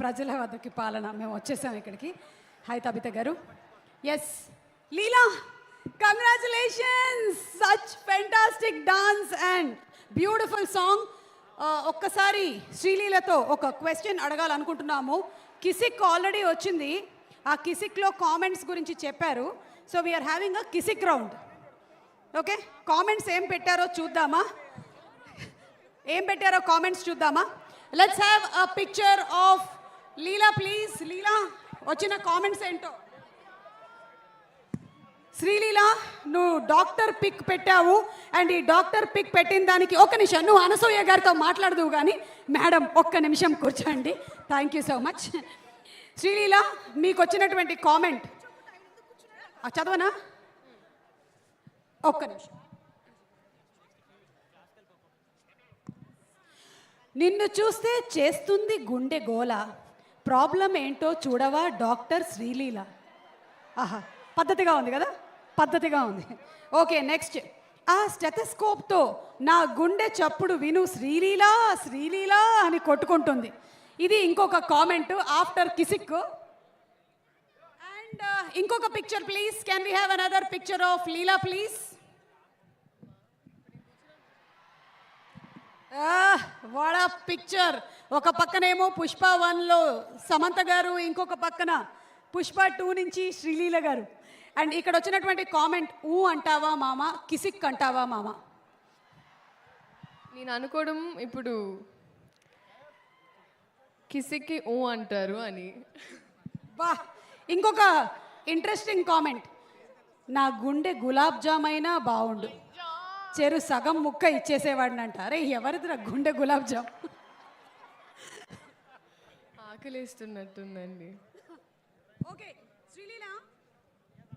ప్రజల వద్దకి పాలన. మేము వచ్చేసాం ఇక్కడికి. Hi Tabitha garu. Yes Leela congratulations such fantastic dance and beautiful song ఒక్కసారి శ్రీలీలతో ఒక క్వశ్చన్ అడగాలనుకుంటున్నాము. కిసిక్ ఆల్రెడీ వచ్చింది. ఆ కిసిక్లో కామెంట్స్ గురించి చెప్పారు. So we're having a Kissik round okay comments ఏం పెట్టారో చూద్దామా? ఏం పెట్టారో కామెంట్స్ చూద్దామా? Let's have a picture of Leela please Leela. వచ్చిన కామెంట్స్ ఏంటో? శ్రీలీల నువ్వు డాక్టర్ పిక్ పెట్టావు. అండ్ ఈ డాక్టర్ పిక్ పెట్టిన దానికి ఒక నిమిషం నువ్వు అనసూయ గారితో మాట్లాడదువు కానీ మేడం ఒక్క నిమిషం కూర్చోండి. Thank you so much Sreeleela మీకు వచ్చినటువంటి కామెంట్ చదవనా? ఒక్క నిమిషం. నిన్ను చూస్తే చేస్తుంది గుండె గోల. ప్రాబ్లం ఏంటో చూడవా డాక్టర్ శ్రీలీల. ఆహా పద్ధతిగా ఉంది కదా? పద్ధతిగా ఉంది. ఓకే నెక్స్ట్ ఆ స్టెథస్కోప్తో నా గుండె చప్పుడు విను శ్రీలీల శ్రీలీల అని కొట్టుకుంటుంది. ఇది ఇంకొక comment after Kissik. And uh, ఇంకొక picture please can we have another picture of Leela please వాడ పిక్చర్. ఒక పక్కనేమో పుష్ప వన్లో సమంత గారు ఇంకొక పక్కన పుష్ప టూ నుంచి శ్రీలీల గారు. అండ్ ఇక్కడ వచ్చినటువంటి కామెంట్ ఊ అంటావా మామ కిసిక్ అంటావా మామ? నేను అనుకోవడం ఇప్పుడు కిసిక్కి ఊ అంటారు అని. బా ఇంకొక ఇంట్రెస్టింగ్ కామెంట్. నా గుండె గులాబ్ జామ్ అయినా బాగుండు చెరు సగం ముక్క ఇచ్చేసేవాడిని అంట అరే ఎవరిదిరా గుండె gulab jam ఆకలిస్తున్నట్టుందండి. Okay Sreeleela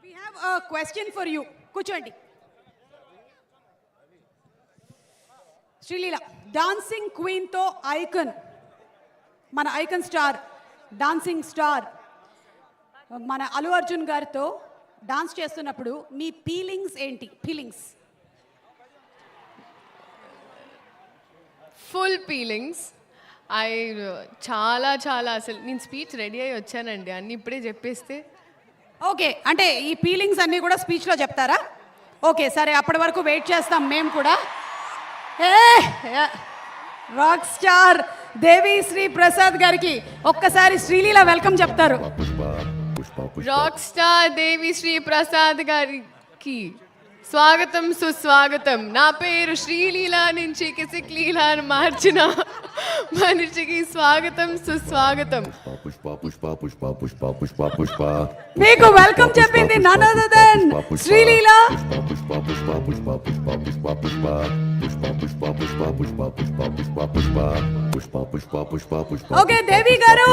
we have a question for you కూర్చోండి. శ్రీలీల డాన్సింగ్ క్వీన్తో ఐకన్ మన ఐకన్ స్టార్ డాన్సింగ్ స్టార్ మన అల్లు అర్జున్ గారితో డాన్స్ చేస్తున్నప్పుడు మీ ఫీలింగ్స్ ఏంటి? ఫీలింగ్స్ ఫుల్ ఫీలింగ్స్ ఐ చాలా చాలా అసలు నేను స్పీచ్ రెడీ అయ్యి వచ్చానండి. అన్ని ఇప్పుడే చెప్పేస్తే. ఓకే అంటే ఈ ఫీలింగ్స్ అన్నీ కూడా స్పీచ్లో చెప్తారా? ఓకే సరే అప్పటి వరకు వెయిట్ చేస్తాం మేము కూడా. A rock star Devi Sri Prasad గారికి ఒక్కసారి శ్రీలీల వెల్కమ్ చెప్తారు. రాక్ స్టార్ దేవి శ్రీ ప్రసాద్ గారికి. స్వాగతం సుస్వాగతం నా పేరు శ్రీలీల నుంచి కిసిక్ లీల అని మార్చిన మనిషికి స్వాగతం సుస్వాగతం పుష్ప పుష్ప పుష్ప పుష్ప పుష్ప పుష్ప మీకు వెల్కమ్ చెప్పింది none other than Sreeleela Pushpa Pushpa Pushpa Pushpa Pushpa Pushpa Pushpa Pushpa Pushpa Pushpa Pushpa Pushpa Pushpa Pushpa Pushpa Pushpa Pushpa okay Devi garu